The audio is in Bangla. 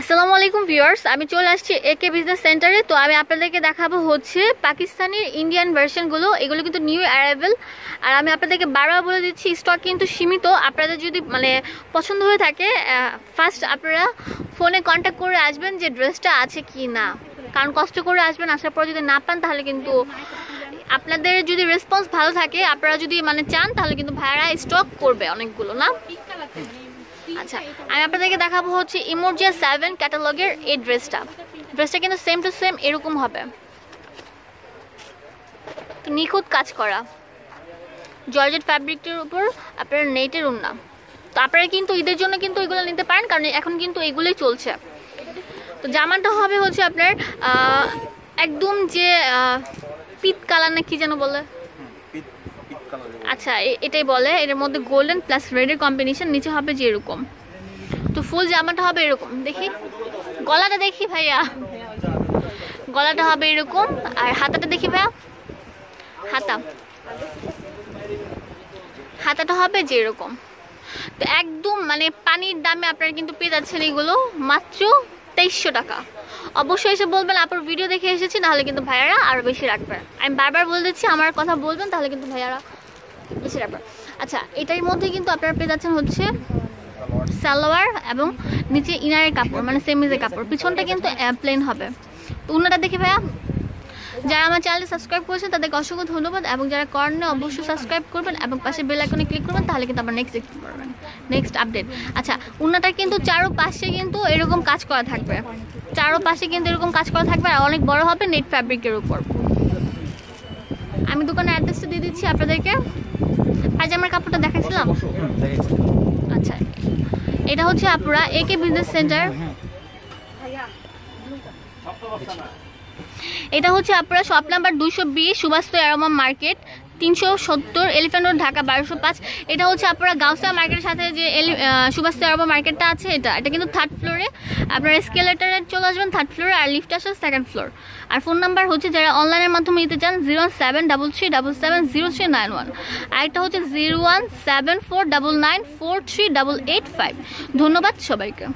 আসসালামু আলাইকুম ভিউয়ার্স, আমি চলে আসছি একে বিজনেস সেন্টারে তো আমি আপনাদেরকে দেখাবো হচ্ছে পাকিস্তানের ইন্ডিয়ান ভার্সনগুলো এগুলো কিন্তু নিউ অ্যারাইভেল আর আমি আপনাদেরকে বারবার বলে দিচ্ছি স্টক কিন্তু সীমিত। আপনাদের যদি মানে পছন্দ হয়ে থাকে ফার্স্ট আপনারা ফোনে কন্ট্যাক্ট করে আসবেন যে ড্রেসটা আছে কি না। কারণ কষ্ট করে আসবেন, আসার পর যদি না পান, তাহলে কিন্তু আপনাদের যদি রেসপন্স ভালো থাকে, আপনারা যদি মানে চান, তাহলে কিন্তু ভাড়া স্টক করবে অনেকগুলো, না? আচ্ছা আমি আপনাদেরকে দেখাবো হচ্ছে ইমোর্জিয়া সেভেন ক্যাটালগের এই ড্রেসটা ড্রেসটা কিন্তু সেম টু সেম এরকম হবে। তো নিখুঁত কাজ করা। জর্জেট ফ্যাব্রিকটির উপর আপনার নেটের উন্না তো আপনারা কিন্তু ঈদের জন্য কিন্তু এগুলো নিতে পারেন, কারণ এখন কিন্তু এগুলোই চলছে। তো জামাটা হবে হচ্ছে আপনার একদম যে পিত কালার না কি যেন বলে? আচ্ছা এটাই বলে, এর মধ্যে গোল্ডেন প্লাস রেডের কম্বিনেশন নিচে হবে যে এরকম তো ফুল জামাটা হবে এরকম, দেখি। গলাটা দেখি ভাইয়া। গলাটা হবে এরকম, আর হাতাটা দেখি ভাইয়া। হাতা। হাতাটা হবে যে এরকম তো একদম মানে পানির দামে আপনারা কিন্তু পেয়ে যাচ্ছেন এগুলো, মাত্র তেইশশো টাকা। অবশ্যই এসে বলবেন আপনার ভিডিও দেখে এসেছি, নাহলে কিন্তু ভাইয়ারা আরও বেশি রাখবে আমি বারবার বলে দিচ্ছি, আমার কথা বলবেন, তাহলে কিন্তু ভাইয়ারা আচ্ছা এটার মধ্যে কিন্তু আপনারা পেয়ে যাচ্ছেন হচ্ছে সালোয়ার এবং নিচে ইনারের কাপড় মানে সেমিজের কাপড়। পিছনটা কিন্তু প্লেন হবে। তো উন্নটা দেখি ভাইয়া, যারা আমার চ্যানেলে সাবস্ক্রাইব করেছেন, তাদেরকে অসংখ্য ধন্যবাদ এবং যারা করেন অবশ্যই সাবস্ক্রাইব করবেন এবং পাশে বেল আইকনে ক্লিক করবেন, তাহলে কিন্তু আবার নেক্সট দেখতে পারবেন। নেক্সট আপডেট আচ্ছা উন্নাটা কিন্তু চারো পাশে কিন্তু এরকম কাজ করা থাকবে। চারো পাশে কিন্তু এরকম কাজ করা থাকবে আর অনেক বড় হবে নেট ফ্যাব্রিকের উপর। আমি দোকানে অ্যাড্রেসটা দিয়ে দিচ্ছি আপনাদেরকে। পায়জামার কাপড়টা দেখাচ্ছিলাম আচ্ছা। এটা হচ্ছে আপনারা একে বিজনেস সেন্টার এটা হচ্ছে আপনারা শপ নাম্বার দুশো বিশ সুভাষ অ্যারোমা মার্কেট তিনশো সত্তর এলিফ্যান্ট রোড ঢাকা বারোশো পাঁচ। এটা হচ্ছে আপনারা গাউসিয়া মার্কেটের সাথে যে এলি সুভাষ অ্যারোমা মার্কেটটা আছে, এটা এটা কিন্তু থার্ড ফ্লোরে আপনারা স্কেলেটারে চলে আসবেন থার্ড ফ্লোরে আর লিফট আসেন সেকেন্ড ফ্লোর আর ফোন নাম্বার হচ্ছে যারা অনলাইনের মাধ্যমে নিতে চান zero seven double three double seven zero three nine one আর একটা হচ্ছে zero one seven four double nine four three double eight five ধন্যবাদ সবাইকে।